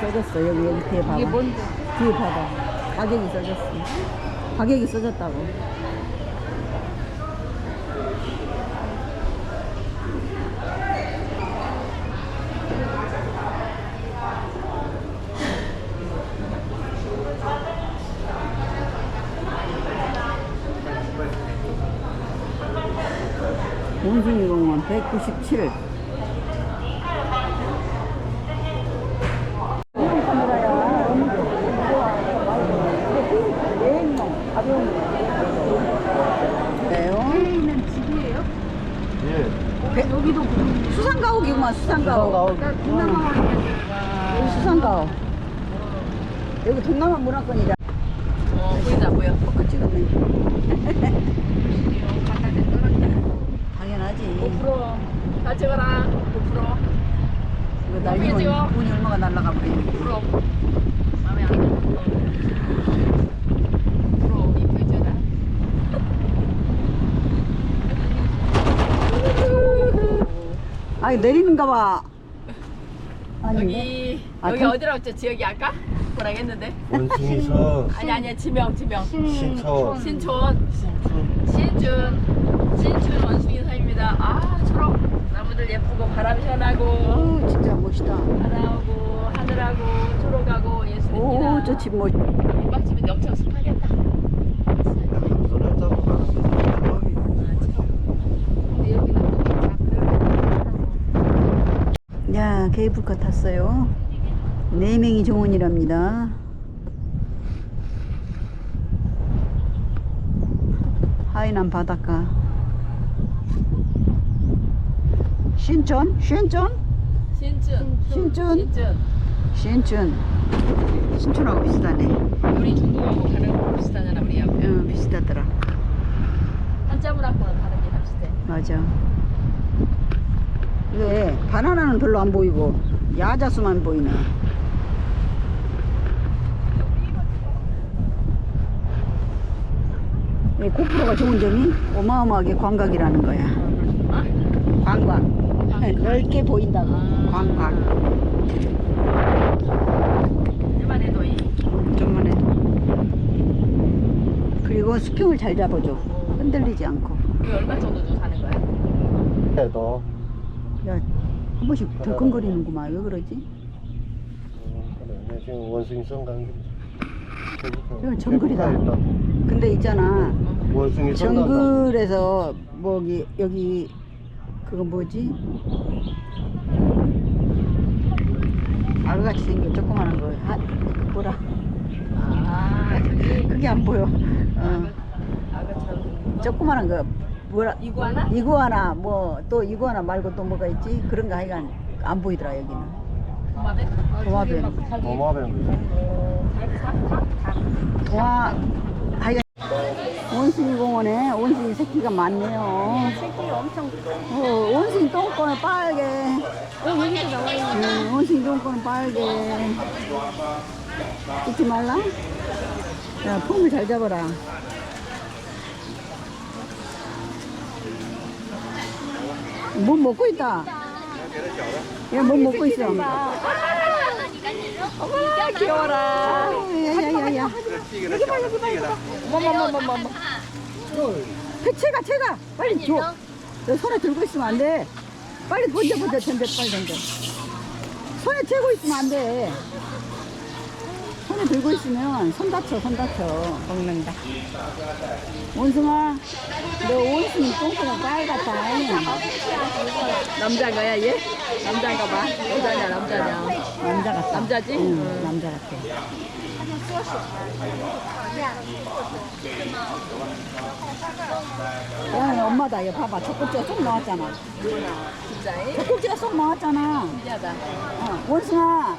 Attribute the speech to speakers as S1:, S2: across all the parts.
S1: 써졌어. 여기, 여기 뒤에 봐봐.
S2: 이게 뭔데?
S1: 뒤에 봐봐. 가격이 써졌어. 가격이 써졌다고. 원숭이 공원 197. 이런 카메라야. 너무 좋아. 여행용 가벼운 거. 네요.
S2: 있는 집이에요?
S3: 예.
S2: 여기도 보이네.
S1: 수상가옥이구만 수상가옥.
S2: 나 동남아
S1: 여기 수상가옥. 여기 동남아 문화권이다.
S2: 어, 보인다, 보여.
S1: 포크 찍었네. 당연하지.
S2: 고프로. 다 찍어라. 고프로.
S1: 이거. 날리면 돈이 얼마가 날라가 버리네.
S2: 고프로. 마음에 안 들어.
S1: 아니 내리는가 봐. 아닌데?
S2: 여기,
S1: 아,
S2: 여기
S1: 동-
S2: 어디라고 했죠? 지역이 아까? 뭐라 했는데?
S3: 원숭이서
S2: 아니, 아니야. 지명, 지명.
S3: 신천
S2: 신촌. 신준. 신춘 원숭이사입니다. 아, 초록. 나무들 예쁘고 바람 시원하고.
S1: 어 진짜 멋있다.
S2: 바다하고 하늘하고 초록하고 예술입니다.
S1: 오 저 집 멋.
S2: 민박집인데 엄청 습하겠다.
S3: 손을 잡고 가는 거
S2: 근데 여기는 또다 그래요.
S1: 야 케이블카 탔어요. 네 명이 정원이랍니다. 하이난 바닷가. 신촌? 신촌?
S2: 신춘?
S1: 신춘. 신촌. 신촌하고 비슷하네.
S2: 우리 중국하고 다른 거 비슷하잖아 우리하고.
S1: 응, 비슷하더라.
S2: 한자 문학과는 다른 게다 비슷해.
S1: 맞아. 왜 바나나는 별로 안 보이고 야자수만 보이네. 이 고프로가 좋은 점이 어마어마하게 광각이라는 거야.
S2: 어?
S1: 광각. 넓게 보인다고. 광각.
S2: 일만 해도 이
S1: 좀만 해. 그리고 수평을 잘 잡아줘. 흔들리지 않고.
S2: 이거 얼마 정도 주 사는 거야?
S3: 해도
S1: 야, 한 번씩 덜컹거리는구만. 왜 그러지?
S3: 그래 지금 원숭이성 가는 게
S1: 이건 정글이다. 근데 있잖아.
S3: 원숭이성 간다
S1: 정글에서 뭐기 여기 그거 뭐지? 알같이 생긴 조그마한 거 하, 뭐라
S2: 아
S1: 그게 안 보여. 어, 조그마한 거 뭐라
S2: 이구아나?
S1: 이구아나 뭐 또 이구아나 말고 또 뭐가 있지? 그런 거 하여간 안 보이더라 여기는.
S2: 도마뱀?
S1: 도마뱀.
S3: 도마뱀
S1: 와 하여간 원숭이 공원에 원숭이 새끼가 많네요.
S2: 새끼 엄청
S1: 어, 원숭이 똥꼬는 빨개.
S2: 어 여기도 나와 있네.
S1: 응, 원숭이 똥꼬는 빨개. 찍지 말라? 야, 폼을 잘 잡아라. 뭐 먹고 있다. 야, 뭐 먹고 있어.
S2: 어머나 귀여워라.
S1: 야야야야.
S2: 어머머머머머.
S1: 그 채가 채가 빨리 줘. 너 손에 들고 있으면 안 돼. 빨리 던져 던져 던져 빨리 던져. 손에 채고 있으면 안 돼. 손에 들고 있으면 손 다쳐 손 다쳐. 먹는다. 원숭아, 너 원숭이 똥꼬가 빨갛다.
S2: 남자인가야 얘? 남자인가 봐. 여자냐 남자냐.
S1: 남자 같다.
S2: 남자지?
S1: 응, 남자 같아. 야, 엄마다. 얘 봐봐. 젖꼭지가 쏙 나왔잖아.
S2: 진짜이?
S1: 젖꼭지가 쏙 나왔잖아.
S2: 신기하다.
S1: 어, 원숭아.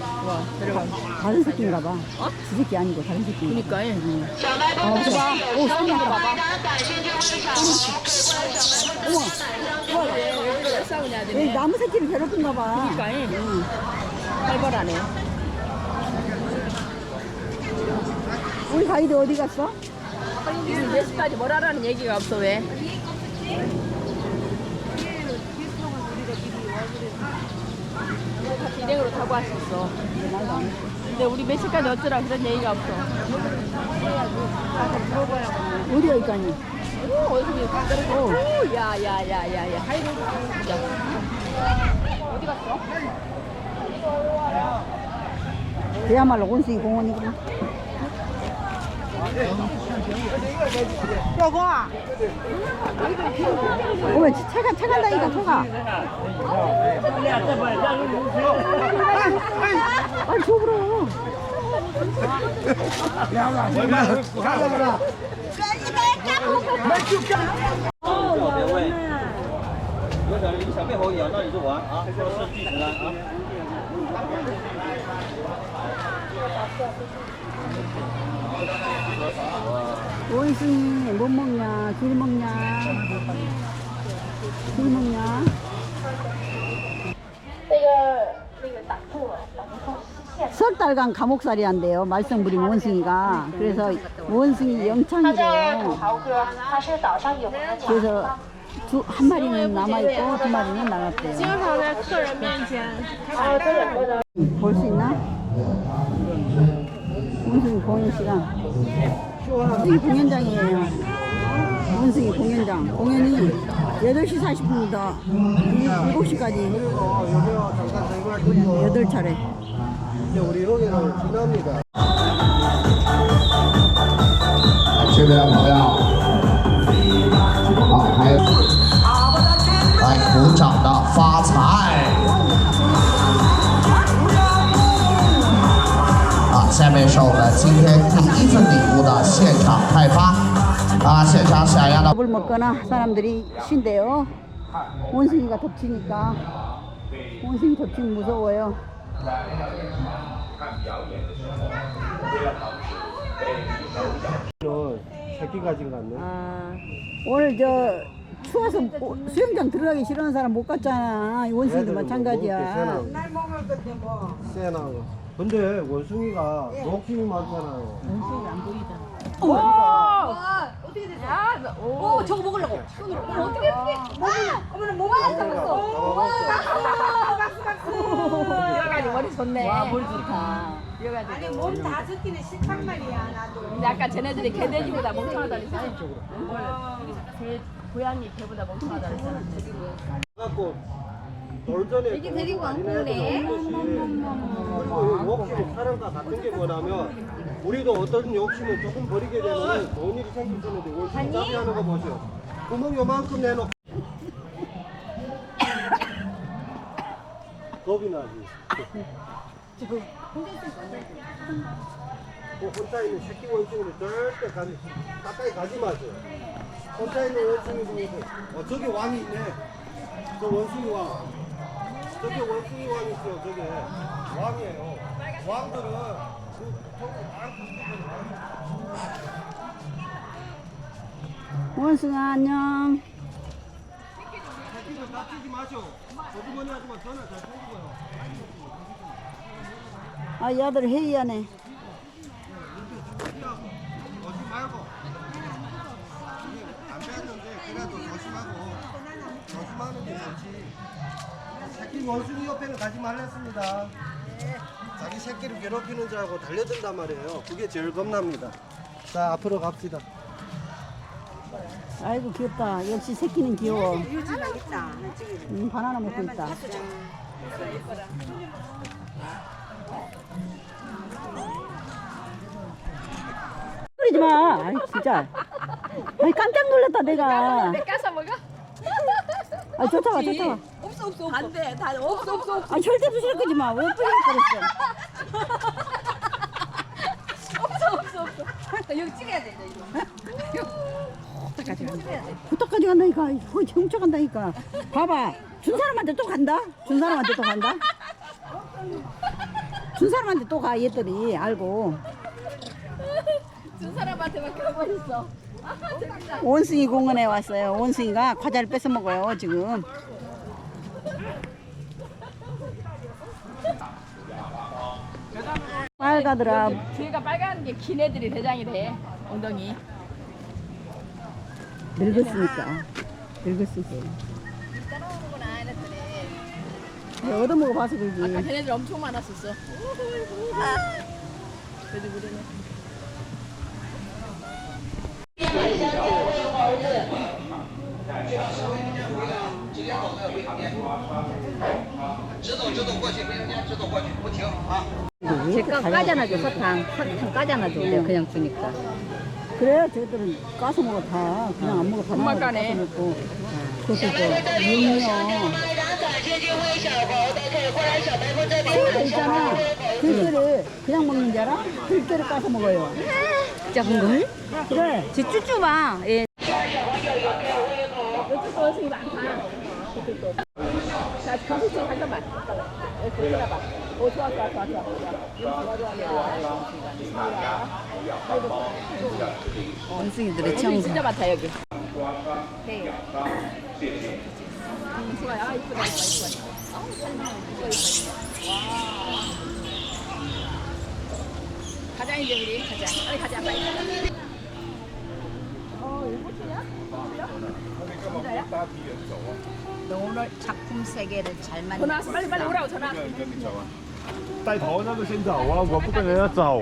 S2: 와, 데려가.
S1: 다른 새끼인가 봐.
S2: 어?
S1: 지 새끼 아니고 다른 새끼.
S2: 그니까. 예.
S1: 어, 봐봐. 오, 소리 났다. 어머,
S2: 왜, 왜? 싸우냐,
S1: 얘
S2: 너네.
S1: 나무 새끼를 괴롭힌가 봐.
S2: 그니까. 예. 활발하네.
S1: 우리 가이드 어디 갔어?
S2: 지금 몇 시까지 뭘 하라는 얘기가 없어, 왜? 같이 일행으로 타고 왔었어. 근데 우리 몇 시까지 어쩌라 그런 얘기가 없어.
S1: 어디 여기까지?
S2: 오, 어디서 깜짝이야. 오, 야, 야, 야, 야, 야. 하이로. 어디 갔어?
S1: 그야말로 온숭이 공원이구나. 어머, 차가, 차 간다니까, 차가. 빨리 줘, 그럼. 원숭이 못 먹냐? 귤 먹냐? 귤 먹냐? 석 달간 감옥살이 한대요. 말썽부린 원숭이가. 그래서 원숭이
S4: 他在土
S1: 영창이래요.
S4: 豪哥，他是岛上有名的强
S1: 그래서 두, 한 마리는 남아있고 두 마리는 나갔대요.
S2: 常在客人面前。
S1: 볼 수 있나? 원숭이 공연 시간. 원숭이 공연장이에요. 원숭이 공연장. 공연이 8시 40분부터 7시까지
S3: 여기가 잠깐 저희가 또
S1: 8차례.
S3: 이제 우리 여기는 지납니다.
S5: 这边的朋友， 啊，下面是我们今天第一份礼物的现场开发。啊，现场想要的
S1: 밥을 먹거나 사람들이 쉰대요. 원숭이가 덮치니까. 원숭이 덮치면 무서워요.
S3: 는 새끼 가진 것 같네.
S1: 아, 오늘 저 추워서 오- 수영장 들어가기 싫어하는 사람 못 갔잖아. 이 원숭이도 마찬가지야.
S3: 세나 거. 근데 원숭이가 욕심이 많잖아요.
S2: 오! 야, 너- 오, 저거 먹으려고. 손으로. 어머, 어떻게 이렇게. 어머나, 뭐 이래가지고 머리 좋네. 와, 머리 좋다. 이래가지고. 아니, 몸다 섞이는 식판 말이야, 나도. 근데 아까 쟤네들이 개돼지보다 멍청하다 그랬잖아. 개, 고양이 개보다 멍청하다 그랬잖아.
S3: 갖고 돌전에 이게 데리고 안 보네. 그리고 욕심 사람과 같은 게 뭐냐면 우리도 어떤 욕심을 조금 버리게 되면 좋은 일이 생길 수 있는데 원숭이 잡이 하는 거 보죠. 구멍 요만큼 내놓고 겁이 나지. 그 혼자 있는 새끼 원숭이를 절대 가지, 가까이 가지 마세요. 혼자 있는 원숭이 중에서 어 저기 왕이 있네. 저 원숭이 왕. 저기 원숭이 왕 있어요. 저게 왕이에요. 왕들은 그 저기 왕
S1: 원숭아 안녕.
S3: 새끼를 다치지 마셔. 어주머니 하지만 전화 잘 챙기고요.
S1: 아, 이 아들 회의하네.
S3: 원숭이 옆에는 가지 말랬습니다. 자기 새끼를 괴롭히는 줄 알고 달려든단 말이에요. 그게 제일 겁납니다. 자 앞으로 갑시다.
S1: 아이고 귀엽다. 역시 새끼는 귀여워. 음, 바나나 먹고 있다. 그러지 마. 아이 진짜. 아이 깜짝 놀랐다 내가.
S2: 까서 먹어?
S1: 아 쫓아와 쫓아와.
S2: 없어, 없어, 없어. 안 돼. 다 없어, 없어, 없어.
S1: 아 절대 부실 거지 마. 왜 뿌리고 그랬어?
S2: 없어, 없어, 없어. 여기 찍어야 된다, 이거. 부탁까지 간다.
S1: 부탁까지 간다니까. 거의 훔쳐 간다니까. 봐봐. 준 사람한테 또 간다? 준 사람한테 또 간다? 준 사람한테 또 가, 얘들이. 알고.
S2: 준 사람한테만 가고 있어.
S1: 원숭이 공원에 왔어요. 원숭이가 과자를 뺏어 먹어요, 지금. 빨가더라.
S2: 뒤에가 빨간 게 긴 애들이 대장이래. 엉덩이.
S1: 늙었으니까. 늙었으니까.
S2: 따라오는구나 얘네들이.
S1: 내가 얻어먹어 봐서 그러지.
S2: 아까 걔네들 엄청 많았었어. 그래도 우리는
S3: 啊
S6: 제가 까잖아줘 사탕. 사탕 까잖아줘 내가 그냥 주니까.
S1: 그래 저희들은 까서 먹어 다. 그냥 안 먹어 다
S2: 정말 까네.
S1: 먹고. 그것도
S4: 있고. 육류
S1: 这个 있잖아. 들깨를 그냥 먹는 줄 알아? 들깨를 까서 먹어요.
S6: 작은 걸?
S1: 그래.
S6: 제 쭈쭈 봐 예.
S2: 원숭이. 여기 좋아, 좋아. 좋아, 좋아, 좋아.
S6: 원숭이들의
S2: 원숭이
S6: 취향
S2: 진짜 많다, 여기. 네. 아, 이쁘다, 이쁘다, 이쁘다. 아우, 잘 나와. 이거, 이거. 와. 가자, 이제 우리. 가자. 빨리 가자, 빨리. 어, 이거 꽃이냐? 진짜야?
S6: 너 오늘 작품 세 개를 잘
S2: 전화
S6: 만들었어
S2: 왔어. 빨리, 빨리 오라고 전화 왔어.
S7: 带头那个先走啊，我不跟人家走。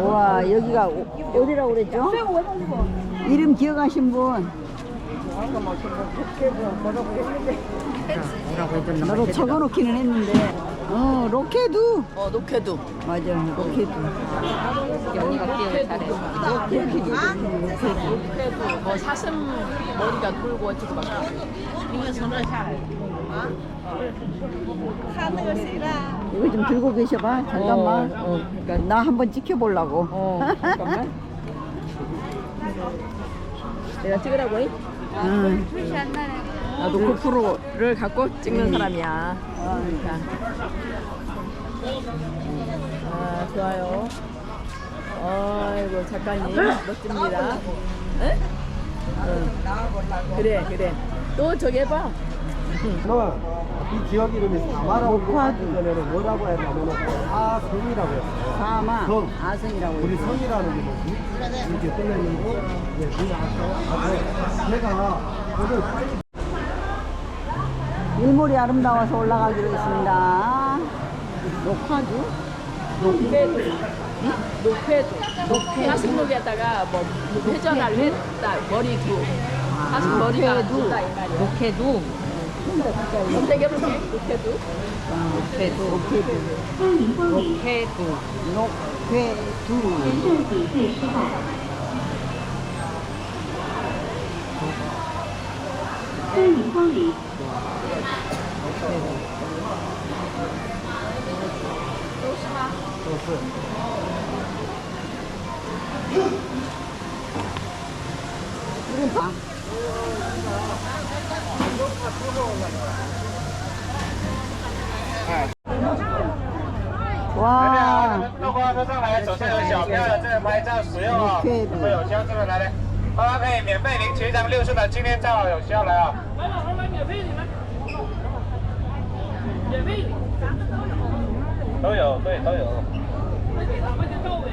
S1: 우와, 여기가 오- 어디라고 그랬죠? 이름 기억하신 분?
S6: 뭐라고 해줬나
S1: 나도 적어놓기는 했는데. 어, 로케두.
S2: 어, 녹회도.
S1: 맞아, 로케두.
S6: 언니가 기억을 잘해
S2: 녹회도. 뭐 사슴 머리가 돌고 어쩌고 막.
S1: 이거 좀 들고 계셔봐. 잠깐만.
S2: 어, 그러니까.
S1: 나 한번 찍혀보려고.
S2: 어, 잠깐만. 내가 찍으라고 해?
S1: 응.
S2: 나도 고프로를 갖고 찍는 사람이야. 그러니까. 아, 좋아요. 아이고, 작가님, 멋집니다. 에? 응. 그래, 그래. 또 저기 해봐.
S3: 너, 이 지역 이름이 사마라고 하기 전에는 뭐라고 했냐면은 사성이라고 했어요.
S1: 사마,
S3: 성.
S1: 아성이라고.
S3: 우리. 성이라는 게 뭐지? 이렇게 거, 네, 그 앞에, 제가 오늘
S1: 일몰이 아름다워서 올라가기로 했습니다. 녹화주?
S2: 녹회도. 녹회도. 녹회. 사슴록에다가 뭐 회전을 했다. 머리도. 이 말이야.
S6: 녹회도
S2: 검색해볼게. 녹회도.
S6: 녹회도 녹회도
S1: 녹회두. 이건 봐. 哇！
S7: 那花都上来，手上有小票的，这个拍照使用
S1: 啊、如
S7: 果有需要，这个来
S8: 的，花可以免费领取一张六寸的纪念照，有需要来啊、
S5: 来，免费，免费，
S8: 都有。都有，
S5: 对，都有。到位。